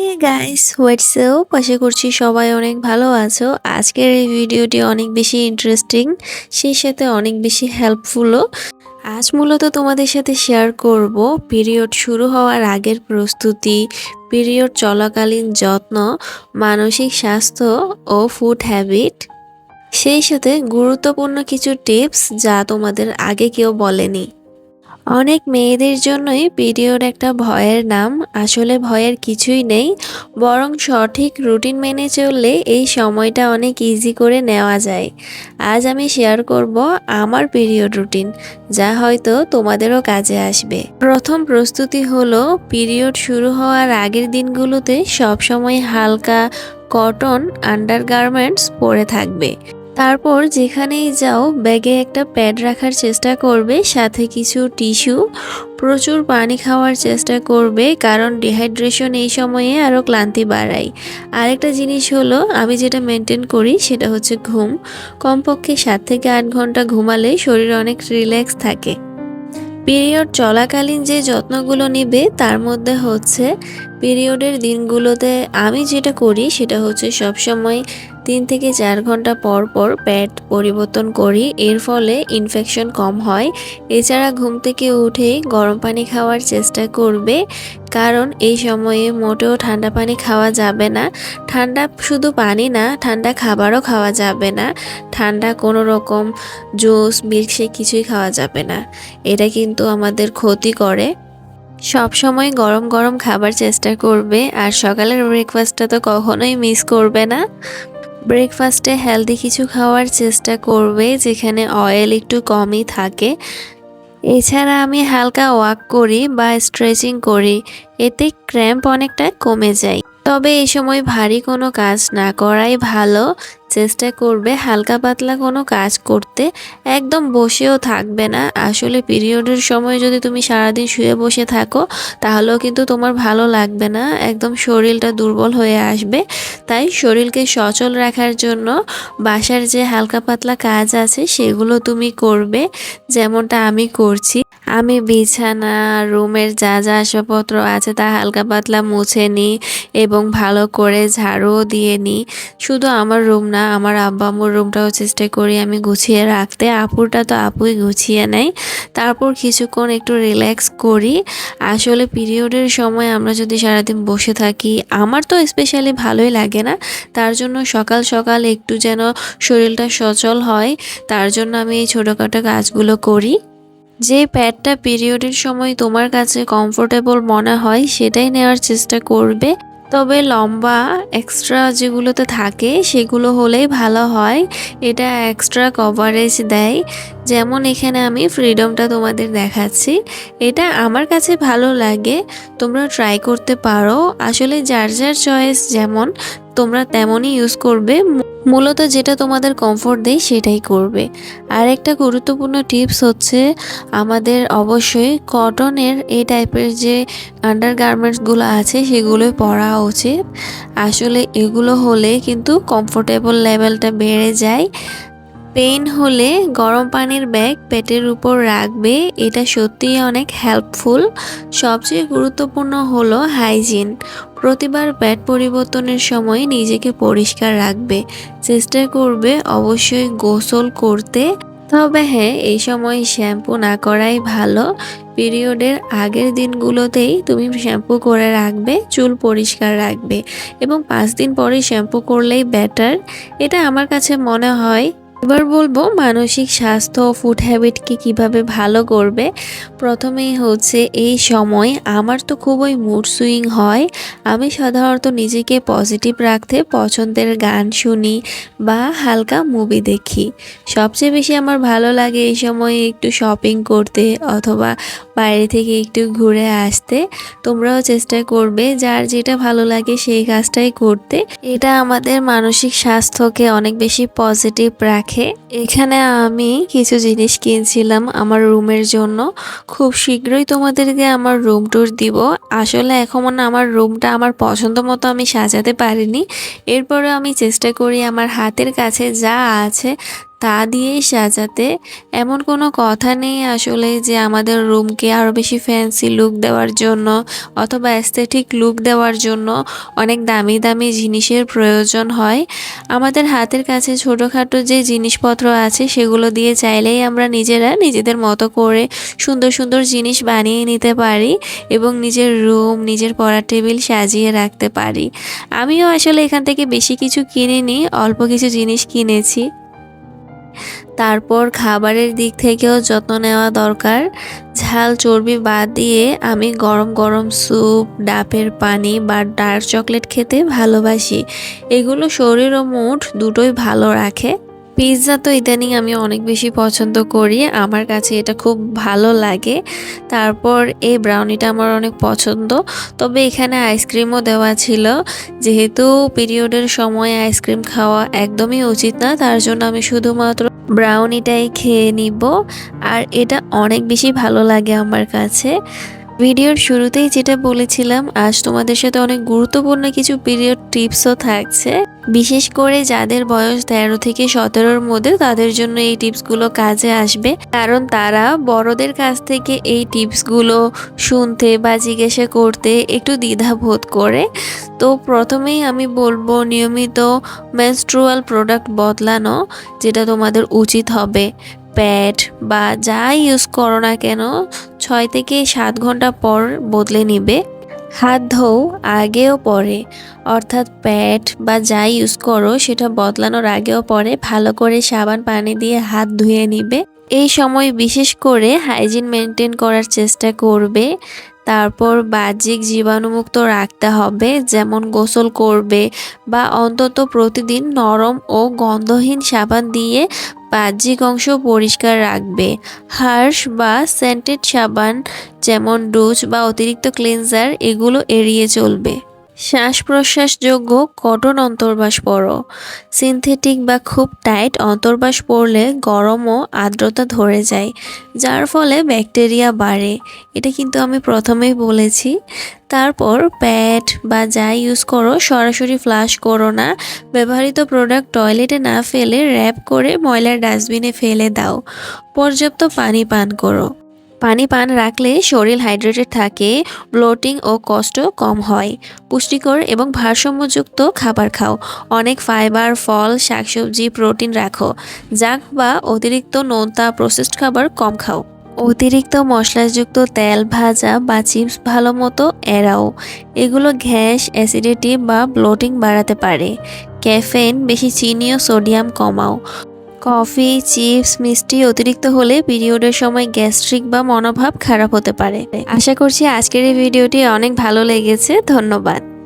Hey guys WhatsApp আশা করছি সবাই অনেক ভালো আছো। আজকের এই ভিডিওটি অনেক বেশি ইন্টারেস্টিং সেই সাথে অনেক বেশি হেল্পফুলও আজ মূলত তোমাদের সাথে শেয়ার করব পিরিয়ড শুরু হওয়ার আগের প্রস্তুতি পিরিয়ড চলাকালীন যত্ন, মানসিক স্বাস্থ্য ও ফুড হ্যাবিট সেই সাথে গুরুত্বপূর্ণ কিছু টিপস যা তোমাদের আগে কেউ বলেনি। অনেক মেয়েদের জন্যই পিরিয়ড একটা ভয়ের নাম। আসলে ভয়ের কিছুই নেই। বরং সঠিক রুটিন মেনে চললে এই সময়টা অনেক ইজি করে নেওয়া যায়। আজ আমি শেয়ার করব আমার পিরিয়ড রুটিন যা হয়তো তোমাদেরও কাজে আসবে। প্রথম প্রস্তুতি হলো পিরিয়ড শুরু হওয়ার আগের দিনগুলোতে সবসময় হালকা কটন আন্ডারগার্মেন্টস পরে থাকবে। তারপর যেখানেই যাও, ব্যাগে একটা প্যাড রাখার চেষ্টা করবে, সাথে কিছু টিস্যু, প্রচুর পানি খাওয়ার চেষ্টা করবে, কারণ ডিহাইড্রেশন এই সময়ে আরও ক্লান্তি বাড়ায়। আরেকটা জিনিস হলো, আমি যেটা মেনটেন করি, সেটা হচ্ছে ঘুম। কমপক্ষে সাত থেকে আট ঘণ্টা ঘুমালে শরীর অনেক রিল্যাক্স থাকে। পিরিয়ড চলাকালীন যে যত্নগুলো নেবে, তার মধ্যে হচ্ছে, পিরিয়ডের দিনগুলোতে আমি যেটা করি, সেটা হচ্ছে সবসময় তিন থেকে চার ঘণ্টা পর পর প্যাড পরিবর্তন করি। এর ফলে ইনফেকশন কম হয়। এছাড়া ঘুম থেকে উঠে গরম পানি খাওয়ার চেষ্টা করবে। কারণ এই সময়ে মোটেও ঠান্ডা পানি খাওয়া যাবে না। ঠান্ডা শুধু পানি না, ঠান্ডা খাবারও খাওয়া যাবে না। ঠান্ডা কোনো রকম জুস মিল্কশেক কিছুই খাওয়া যাবে না। এটা কিন্তু আমাদের ক্ষতি করে। সব সময় গরম গরম খাবার চেষ্টা করবে। আর সকালের ব্রেকফাস্টটা তো কখনোই মিস করবে না। ব্রেকফাস্টে হেলদি কিছু খাওয়ার চেষ্টা করবে, যেখানে অয়েল একটু কমই থাকে। এছাড়া আমি হালকা ওয়াক করি বা স্ট্রেচিং করি, এতে ক্র্যাম্প অনেকটা কমে যায়। তবে এই সময় ভারী কোনো কাজ না করাই ভালো। চেষ্টা করবে হালকা পাতলা কোনো কাজ করতে, একদম বসেও থাকবে না। আসলে পিরিয়ডের সময় যদি তুমি সারাদিন শুয়ে বসে থাকো, তাহলেও কিন্তু তোমার ভালো লাগবে না। একদম শরীরটা দুর্বল হয়ে আসবে। তাই শরীরকে সচল রাখার জন্য বাসার যে হালকা পাতলা কাজ আছে, সেগুলো তুমি করবে, যেমনটা আমি করছি। আমি বিছানা, রুমের যা যা আসবাবপত্র আছে তা হালকা পাতলা মুছে নিই এবং ভালো করে ঝাড়ুও দিয়ে নিই শুধু আমার রুম না, আমার আব্বা আম্মুর রুমটাও চেষ্টা করি আমি গুছিয়ে রাখতে। আপুরটা তো আপুই গুছিয়ে নেয়। তারপর কিছুক্ষণ একটু রিল্যাক্স করি। আসলে পিরিয়ডের সময় আমরা যদি সারাদিন বসে থাকি, আমার তো স্পেশালি ভালোই লাগে না। তার জন্য সকাল সকাল একটু যেন শরীরটা সচল হয়, তার জন্য আমি এই ছোটোখাটো কাজগুলো করি। যে প্যাডটা পিরিয়ডের সময় তোমার কাছে কমফোর্টেবল মনে হয়, সেটাই নেওয়ার চেষ্টা করবে। তবে লম্বা এক্সট্রা যেগুলোতে থাকে, সেগুলো হলেই ভালো হয়। এটা এক্সট্রা কভারেজ দেয়। যেমন এখানে আমি ফ্রিডমটা তোমাদের দেখাচ্ছি। এটা আমার কাছে ভালো লাগে। তোমরা ট্রাই করতে পারো। আসলে যার যার চয়েস যেমন, তোমরা তেমনই ইউজ করবে। মূলত যেটা তোমাদের কমফোর্ট দেয় সেটাই করবে। আর একটা গুরুত্বপূর্ণ টিপস হচ্ছে আমাদের অবশ্যই কটনের এই টাইপের যে আন্ডারগার্মেন্টসগুলো আছে সেগুলো পরা উচিত। আসলে এগুলো হলে কিন্তু কমফোর্টেবল লেভেলটা বেড়ে যায়। পেইন হলে গরম পানির ব্যাগ পেটের উপর রাখবে, এটা সত্যিই অনেক হেল্পফুল সবচেয়ে গুরুত্বপূর্ণ হলো হাইজিন প্রতিবার প্যাড পরিবর্তনের সময় নিজেকে পরিষ্কার রাখবে, চেষ্টা করবে, অবশ্যই গোসল করতে। তবে হ্যাঁ এই সময় শ্যাম্পু না করাই ভালো। পিরিয়ডের আগের দিনগুলোতেই তুমি শ্যাম্পু করে রাখবে, চুল পরিষ্কার রাখবে এবং পাঁচ দিন পরে শ্যাম্পু করলেই বেটার এটা আমার কাছে মনে হয় এবার বলব মানসিক স্বাস্থ্য ও ফুড হ্যাবিটকে কীভাবে ভালো করবে? প্রথমেই হচ্ছে এই সময় আমার তো খুবই মুড সুইং হয়। আমি সাধারণত নিজেকে পজিটিভ রাখতে পছন্দের গান শুনি বা হালকা মুভি দেখি। সবচেয়ে বেশি আমার ভালো লাগে এই সময় একটু শপিং করতে অথবা বাইরে থেকে একটু ঘুরে আসতে। তোমরাও চেষ্টা করবে যার যেটা ভালো লাগে সেই কাজটাই করতে। এটা আমাদের মানসিক স্বাস্থ্যকে অনেক বেশি পজিটিভ রাখে। এখানে আমি কিছু জিনিস কিনছিলাম আমার রুমের জন্য। খুব শীঘ্রই তোমাদেরকে আমার রুম ট্যুর দিব। আসলে এখন আমার রুমটা আমার পছন্দ মতো আমি সাজাতে পারিনি। এরপরে আমি চেষ্টা করি আমার হাতের কাছে যা আছে তা দিয়েই সাজাতে। এমন কোনো কথা নেই আসলে যে আমাদের রুমকে আরও বেশি ফ্যান্সি লুক দেওয়ার জন্য অথবা অ্যাস্থেটিক লুক দেওয়ার জন্য অনেক দামি দামি জিনিসের প্রয়োজন হয়। আমাদের হাতের কাছে ছোটোখাটো যে জিনিসপত্র আছে সেগুলো দিয়ে চাইলেই আমরা নিজেরা নিজেদের মতো করে সুন্দর সুন্দর জিনিস বানিয়ে নিতে পারি এবং নিজের রুম, নিজের পড়ার টেবিল সাজিয়ে রাখতে পারি। আমিও আসলে এখান থেকে বেশি কিছু কিনিনি, অল্প কিছু জিনিস কিনেছি। তারপর খাবারের দিক থেকেও যত্ন নেওয়া দরকার। ঝাল চর্বি বাদ দিয়ে আমি গরম গরম স্যুপ ডাবের পানি বা ডার্ক চকলেট খেতে ভালোবাসি। এগুলো শরীর ও মুঠ দুটোই ভালো রাখে। পিৎজা তো ইদানিং আমি অনেক বেশি পছন্দ করি। আমার কাছে এটা খুব ভালো লাগে। তারপর এই ব্রাউনিটা আমার অনেক পছন্দ। তবে এখানে আইসক্রিমও দেওয়া ছিল। যেহেতু পিরিয়ডের সময় আইসক্রিম খাওয়া একদমই উচিত না, তার জন্য আমি শুধুমাত্র ব্রাউনিটাই খেয়ে নিব। আর এটা অনেক বেশি ভালো লাগে আমার কাছে। ভিডিওর শুরুতেই যেটা বলেছিলাম, আজ তোমাদের সাথে অনেক গুরুত্বপূর্ণ কিছু পিরিয়ড টিপসও থাকছে। বিশেষ করে যাদের বয়স তেরো থেকে সতেরোর মধ্যে, তাদের জন্য এই টিপসগুলো কাজে আসবে। কারণ তারা বড়দের কাছ থেকে এই টিপসগুলো শুনতে বা জিজ্ঞাসা করতে একটু দ্বিধাবোধ করে। তো প্রথমেই আমি বলব, নিয়মিত মেনস্ট্রুয়াল প্রোডাক্ট বদলানো, যেটা তোমাদের উচিত হবে। প্যাড বা যাই ইউজ করো না কেন, ছয় থেকে সাত ঘণ্টা পর বদলে নিবে। হাত ধোও, আগেও পরে। অর্থাৎ প্যাড বা যাই ইউজ করো, সেটা বদলানোর আগেও পরে ভালো করে সাবান, পানি দিয়ে হাত ধুয়ে নিবে। এই সময় বিশেষ করে হাইজিন মেনটেন করার চেষ্টা করবে। তারপর বাহ্যিক জীবাণুমুক্ত রাখতে হবে, যেমন গোসল করবে বা অন্তত প্রতিদিন নরম ও গন্ধহীন সাবান দিয়ে বাহ্যিক অংশ পরিষ্কার রাখবে। হার্শ বা সেন্টেড সাবান, যেমন ডোজ বা অতিরিক্ত ক্লিনজার, এগুলো এড়িয়ে চলবে। শ্বাস প্রশ্বাসযোগ্য কটন অন্তর্বাস পরো সিনথেটিক বা খুব টাইট অন্তর্বাস পরলে গরম ও আর্দ্রতা ধরে যায়, যার ফলে ব্যাকটেরিয়া বাড়ে। এটা কিন্তু আমি প্রথমেই বলেছি। তারপর প্যাড বা যা ইউজ করো, সরাসরি ফ্লাশ করো না। ব্যবহৃত প্রোডাক্ট টয়লেটে না ফেলে র্যাপ করে ময়লার ডাস্টবিনে ফেলে দাও। পর্যাপ্ত পানি পান করো। পানি পান রাখলে শরীর হাইড্রেটেড থাকে, ব্লোটিং ও কষ্ট কম হয়। পুষ্টিকর এবং ভারসাম্যযুক্ত খাবার খাও। অনেক ফাইবার, ফল, শাকসবজি, প্রোটিন রাখো। জাঙ্ক বা অতিরিক্ত নোনতা প্রসেসড খাবার কম খাও। অতিরিক্ত মশলাযুক্ত তেল, ভাজা বা চিপস ভালো মতো এড়াও। এগুলো গ্যাস, অ্যাসিডিটি বা ব্লোটিং বাড়াতে পারে। ক্যাফেন বেশি চিনি ও সোডিয়াম কমাও। কফি, চিপস, মিষ্টি অতিরিক্ত হলে পিরিয়ডের সময় গ্যাস্ট্রিক বা মনোভাব খারাপ হতে পারে। আশা করছি আজকের এই ভিডিওটি অনেক ভালো লেগেছে। ধন্যবাদ।